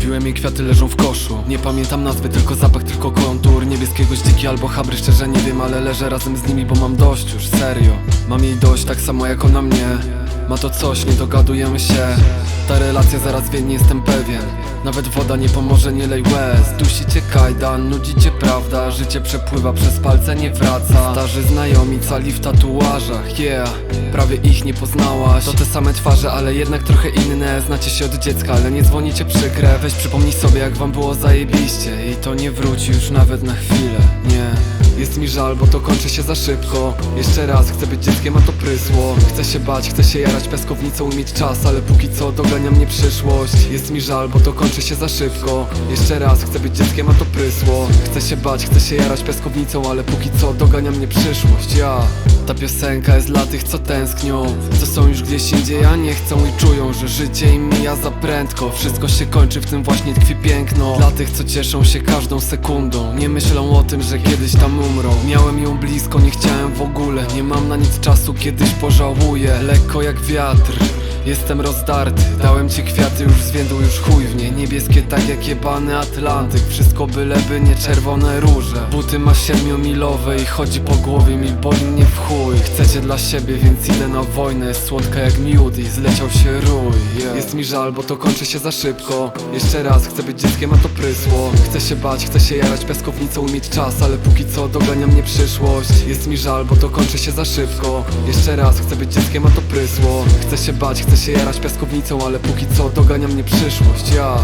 Kupiłem jej kwiaty, leżą w koszu. Nie pamiętam nazwy, tylko zapach, tylko kontur. Niebieskiego ździki albo chabry, szczerze nie wiem Ale leżę razem z nimi, bo mam dość już, serio. Mam jej dość tak samo jak ona mnie Ma to coś, nie dogadujemy się. Ta relacja zaraz wie, nie jestem pewien. Nawet woda nie pomoże, nie lej łez. Dusi cię kajdan, nudzi cię prawda. Życie przepływa przez palce, nie wraca. Starzy znajomi, cali w tatuażach, yeah. Prawie ich nie poznałaś. To te same twarze, ale jednak trochę inne. Znacie się od dziecka, ale nie dzwonicie przykre. Weź przypomnij sobie, jak wam było zajebiście. I to nie wróci już nawet na chwilę, nie jest mi żal, bo to kończy się za szybko. Jeszcze raz, chcę być dzieckiem, a to prysło. Chcę się bać, chcę się jarać piaskownicą i mieć czas Ale póki co dogania mnie przyszłość. Jest mi żal, bo to kończy się za szybko. Jeszcze raz, chcę być dzieckiem, a to prysło. Chcę się bać, chcę się jarać piaskownicą Ale póki co dogania mnie przyszłość. Ja ta piosenka jest dla tych, co tęsknią. Co są już gdzieś indziej, a nie chcą i czują Że życie im mija za prędko. Wszystko się kończy, w tym właśnie tkwi piękno. Dla tych, co cieszą się każdą sekundą. Nie myślą o tym, że kiedyś tam umrą. Miałem ją blisko, nie chciałem w ogóle. Nie mam na nic czasu, kiedyś pożałuję. Lekko jak wiatr Jestem rozdarty, dałem ci kwiaty, już zwiędł już chuj w nie. Niebieskie tak jak jebany Atlantyk Wszystko byleby nie czerwone róże. Buty ma siedmiomilowe i chodzi po głowie mi boli mnie w chuj. Chcecie dla siebie, więc idę na wojnę. Jest słodka jak miód i zleciał się rój yeah. Jest mi żal, bo to kończy się za szybko. Jeszcze raz, chcę być dzieckiem, a to prysło. Chcę się bać, chcę się jarać piaskownicą mieć czas Ale póki co dogania mnie przyszłość. Jest mi żal, bo to kończy się za szybko. Jeszcze raz, chcę być dzieckiem, a to prysło. Chcę się bać, chcę się jarać piaskownicą Ale póki co dogania mnie przyszłość, ja